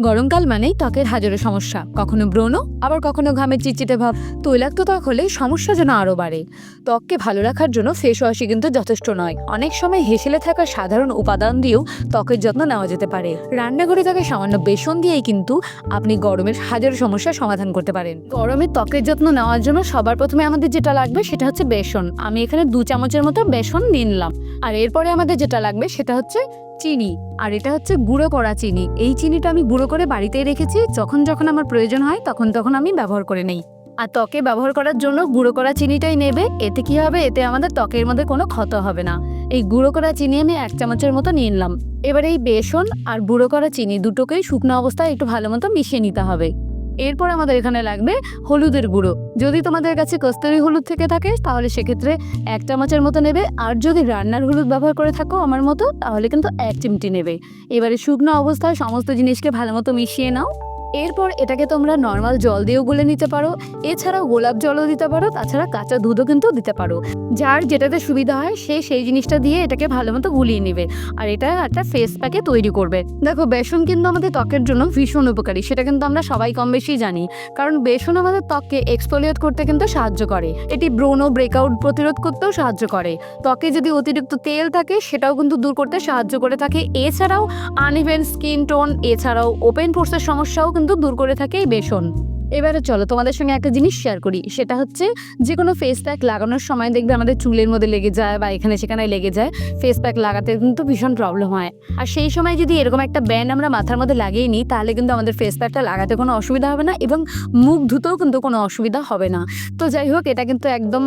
গরমকাল মানেই ত্বকের হাজারো সমস্যা। কখনো ব্রণ, আবার কখনো ঘামের চিটচিটে ভাব। তৈলাক্ত ত্বক হলে সমস্যা যেন আরও বাড়ে। ত্বককে ভালো রাখার জন্য ফেস ওয়াশই কিন্তু যথেষ্ট নয়। অনেক সময় হেসেলে থাকা সাধারণ উপাদান দিয়েও ত্বকের যত্ন নেওয়া যেতে পারে। রান্নাঘরে থাকা সামান্য বেসন দিয়েই কিন্তু আপনি গরমের হাজারো সমস্যার সমাধান করতে পারেন। গরমে ত্বকের যত্ন নেওয়ার জন্য সবার প্রথমে আমাদের যেটা লাগবে সেটা হচ্ছে বেসন। আমি এখানে দু চামচের মতো বেসন নিলাম। আর এরপরে আমাদের যেটা লাগবে সেটা হচ্ছে চিনি। আর এটা হচ্ছে গুঁড়ো করা চিনি। এই চিনিটা আমি গুঁড়ো করে বাড়িতে রেখেছি। যখন যখন আমার প্রয়োজন হয়, তখন তখন আমি ব্যবহার করে নেই। আর ত্বকে ব্যবহার করার জন্য গুঁড়ো করা চিনিটাই নেবে। এতে কি হবে? এতে আমাদের ত্বকের মধ্যে কোনো ক্ষত হবে না। এই গুঁড়ো করা চিনি আমি এক চামচের মতো নিয়ে নিলাম। এবার এই বেসন আর গুঁড়ো করা চিনি দুটোকেই শুকনো অবস্থায় একটু ভালো মতো মিশিয়ে নিতে হবে। এরপর আমাদের এখানে লাগবে হলুদের গুঁড়ো। যদি তোমাদের কাছে কস্তুরি হলুদ থেকে থাকে, তাহলে সেক্ষেত্রে এক চামচের মতো নেবে। আর যদি রান্নার হলুদ ব্যবহার করে থাকো আমার মতো, তাহলে কিন্তু এক চিমটি নেবে। এবারে শুকনো অবস্থায় সমস্ত জিনিসকে ভালো মতো মিশিয়ে নাও। এরপর এটাকে তোমরা নর্মাল জল দিয়েও গুলে নিতে পারো। এছাড়াও গোলাপ জলও দিতে পারো, তাছাড়া কাঁচা দুধও কিন্তু দিতে পারো। যার যেটাতে সুবিধা হয়, সে সেই জিনিসটা দিয়ে এটাকে ভালো মতো গুলিয়ে নেবে। আর এটা একটা ফেস প্যাকে তৈরি করবে। দেখো, বেসন কিন্তু আমাদের ত্বকের জন্য ভীষণ উপকারী, সেটা কিন্তু আমরা সবাই কম বেশি জানি। কারণ বেসন আমাদের ত্বককে এক্সফোলিয়েট করতে কিন্তু সাহায্য করে। এটি ব্রণ ব্রেকআউট প্রতিরোধ করতেও সাহায্য করে। ত্বকে যদি অতিরিক্ত তেল থাকে, সেটাও কিন্তু দূর করতে সাহায্য করে থাকে। এছাড়াও আনইভেন স্কিন টোন এছাড়াও ওপেন পোর্সের সমস্যাও কিন্তু দূর করে থাকে এই বেসন। এবারে চলো, তোমাদের সঙ্গে একটা জিনিস শেয়ার করি। সেটা হচ্ছে যে কোনো ফেস প্যাক লাগানোর সময় দেখবে আমাদের চুলের মধ্যে লেগে যায় বা এখানে সেখানে লেগে যায় ফেস প্যাক লাগাতে কিন্তু ভীষণ প্রবলেম হয়। আর সেই সময় যদি এরকম একটা ব্যান্ড আমরা মাথার মধ্যে লাগিয়ে নিই, তাহলে কিন্তু আমাদের ফেস প্যাকটা লাগাতে কোনো অসুবিধা হবে না এবং মুখ ধুতেও কিন্তু কোনো অসুবিধা হবে না। তো যাই হোক, এটা কিন্তু একদম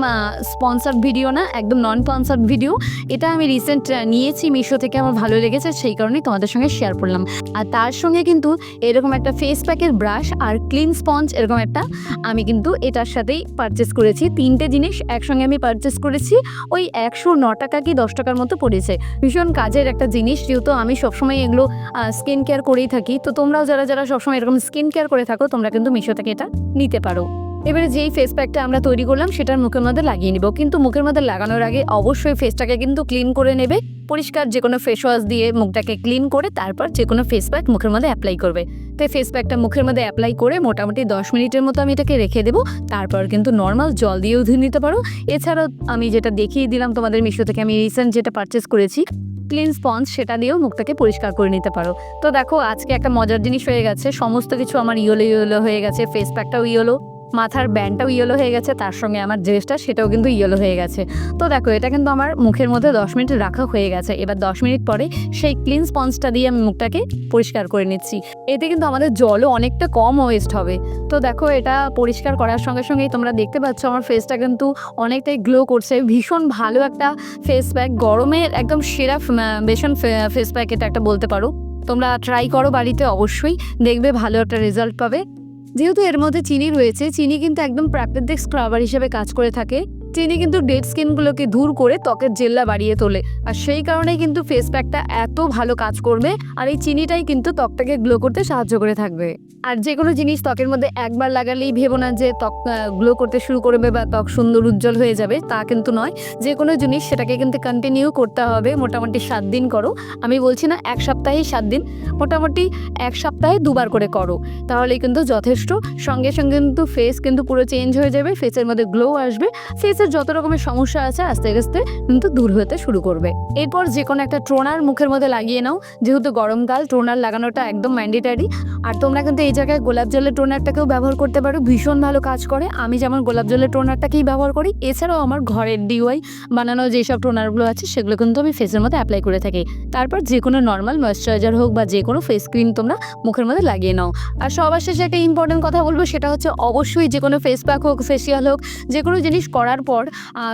স্পন্সার্ড ভিডিও না, একদম নন স্পন্সার্ড ভিডিও এটা আমি রিসেন্ট নিয়েছি, মিশো থেকে আমার ভালো লেগেছে, সেই কারণেই তোমাদের সঙ্গে শেয়ার করলাম। আর তার সঙ্গে কিন্তু এরকম একটা ফেস প্যাকের ব্রাশ আর ক্লিন স্পঞ্জ এরকম একটা। আমি কিন্তু এটার সাথেই পারচেস করেছি। তিনটে জিনিস একসঙ্গে আমি পারচেস করেছি। ওই একশো ন টাকা কি দশ টাকার মতো পড়েছে। ভীষণ কাজের একটা জিনিস, যেহেতু আমি সবসময় এগুলো স্কিন কেয়ার করেই থাকি। তো তোমরাও যারা যারা সবসময় এরকম স্কিন কেয়ার করে থাকো, তোমরা কিন্তু মিশো থেকে এটা নিতে পারো। এবারে যেই ফেস প্যাকটা আমরা তৈরি করলাম, সেটার মুখের মধ্যে লাগিয়ে নিব। কিন্তু মুখের মধ্যে লাগানোর আগে অবশ্যই ফেসটাকে কিন্তু ক্লিন করে নেবে। পরিষ্কার যে কোনো ফেস ওয়াশ দিয়ে মুখটাকে ক্লিন করে তারপর যে কোনো ফেস প্যাক মুখের মধ্যে অ্যাপ্লাই করবে। তো ফেস প্যাকটা মুখের মধ্যে অ্যাপ্লাই করে মোটামুটি দশ মিনিটের মতো আমি এটাকে রেখে দেবো। তারপর কিন্তু নর্মাল জল দিয়েও ধুয়ে নিতে পারো। এছাড়াও আমি যেটা দেখিয়ে দিলাম তোমাদের মিশো থেকে, আমি রিসেন্ট যেটা পারচেস করেছি ক্লিন স্পঞ্জ সেটা দিয়েও মুখটাকে পরিষ্কার করে নিতে পারো। তো দেখো, আজকে একটা মজার জিনিস হয়ে গেছে। সমস্ত কিছু আমার ইয়েলো ইয়েলো হয়ে গেছে ফেস প্যাকটাও ইয়েলো। মাথার ব্যান্ডটাও ইয়েলো হয়ে গেছে, তার সঙ্গে আমার ড্রেসটা সেটাও কিন্তু ইয়েলো হয়ে গেছে। তো দেখো, এটা কিন্তু আমার মুখের মধ্যে দশ মিনিট রাখা হয়ে গেছে। এবার দশ মিনিট পরে সেই ক্লিন স্পঞ্জটা দিয়ে আমি মুখটাকে পরিষ্কার করে নিচ্ছি। এতে কিন্তু আমাদের জলও অনেকটা কম ওয়েস্ট হবে। তো দেখো, এটা পরিষ্কার করার সঙ্গে সঙ্গেই তোমরা দেখতে পাচ্ছ, আমার ফেসটা কিন্তু অনেকটাই গ্লো করছে। ভীষণ ভালো একটা ফেস প্যাক গরমের একদম সেরা বেসন ফেস প্যাক এটা একটা বলতে পারো। তোমরা ট্রাই করো বাড়িতে, অবশ্যই দেখবে ভালো একটা রেজাল্ট পাবে। যেহেতু এর মধ্যে চিনি রয়েছে চিনি কিন্তু একদম প্রাকৃতিক স্ক্রাবার হিসেবে কাজ করে থাকে। চিনি কিন্তু ডেড স্কিনগুলোকে দূর করে ত্বকের জেল্লা বাড়িয়ে তোলে। আর সেই কারণেই কিন্তু ফেস প্যাকটা এত ভালো কাজ করবে আর এই চিনিটাই কিন্তু ত্বকটাকে গ্লো করতে সাহায্য করে থাকবে। আর যে কোনো জিনিস ত্বকের মধ্যে একবার লাগালেই ভেবো না যে ত্বক গ্লো করতে শুরু করবে বা ত্বক সুন্দর উজ্জ্বল হয়ে যাবে, তা কিন্তু নয়। যে কোনো জিনিস সেটাকে কিন্তু কন্টিনিউ করতে হবে মোটামুটি সাত দিন করো। আমি বলছি না এক সপ্তাহেই সাত দিন, মোটামুটি এক সপ্তাহে দুবার করে করো। তাহলে কিন্তু যথেষ্ট। সঙ্গে সঙ্গে কিন্তু ফেস কিন্তু পুরো চেঞ্জ হয়ে যাবে ফেসের মধ্যে গ্লো আসবে। ফেসের যত রকমের সমস্যা আছে আস্তে আস্তে কিন্তু দূর হতে শুরু করবে। এরপর যে কোনো একটা টোনার মুখের মধ্যে লাগিয়ে নাও। যেহেতু গরমকাল টোনার লাগানোটা একদম ম্যান্ডেটারি আর তোমরা কিন্তু এই জায়গায় গোলাপ জলের টোনারটাকেও ব্যবহার করতে পারো। ভীষণ ভালো কাজ করে। আমি যেমন গোলাপ জলের টোনারটাকেই ব্যবহার করি, এছাড়াও আমার ঘরের ডিওয়াই বানানো যেসব টোনারগুলো আছে, সেগুলো কিন্তু আমি ফেসের মধ্যে অ্যাপ্লাই করে থাকি। তারপর যে কোনো নর্মাল ময়শ্চারাইজার হোক বা যে কোনো ফেস ক্রিম তোমরা মুখের মধ্যে লাগিয়ে নাও। আর সবার শেষে একটা ইম্পর্টেন্ট কথা বলব, সেটা হচ্ছে অবশ্যই যে কোনো ফেস প্যাক হোক ফেসিয়াল হোক যে কোনো জিনিস করার পর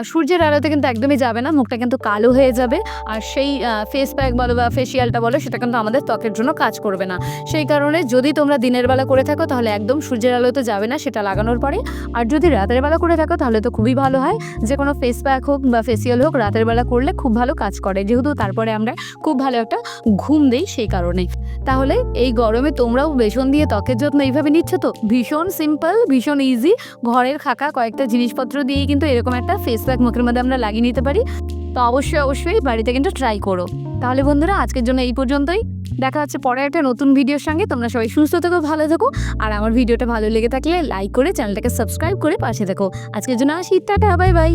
সূর্যের আলোতে কিন্তু একদমই যাবে না, মুখটা কিন্তু কালো হয়ে যাবে। আর সেই ফেস প্যাক বলো বা ফেসিয়ালটা বলো, সেটা কিন্তু আমাদের ত্বকের জন্য কাজ করবে না। সেই কারণে যদি তোমরা দিনের বেলা করে থাকো, তাহলে একদম সূর্যের আলোতে যাবে না সেটা লাগানোর পরে। আর যদি রাতের বেলা করে থাকো, তাহলে তো খুবই ভালো হয়। যে কোনো ফেস প্যাক হোক বা ফেসিয়াল হোক, রাতের বেলা করলে খুব ভালো কাজ করে। যেহেতু তারপরে আমরা খুব ভালো একটা ঘুম দেই সেই কারণে তাহলে এই গরমে তোমরাও বেসন দিয়ে ত্বকের যত্ন এইভাবে নিচ্ছ তো? ভীষণ সিম্পল ভীষণ ইজি ঘরের খাকা কয়েকটা জিনিসপত্র দিয়েই কিন্তু এরকম একটা ফেস প্যাক মুখের মধ্যে আমরা লাগিয়ে নিতে পারি, তো অবশ্যই অবশ্যই বাড়িতে কিন্তু ট্রাই করো। তাহলে বন্ধুরা, আজকের জন্য এই পর্যন্তই। দেখা হচ্ছে পরে একটা নতুন ভিডিওর সঙ্গে। তোমরা সবাই সুস্থ থেকো, ভালো থেকো। আর আমার ভিডিওটা ভালো লেগে থাকলে লাইক করে চ্যানেলটাকে সাবস্ক্রাইব করে পাশে থেকো। আজকের জন্য আসি, টাটা বাই বাই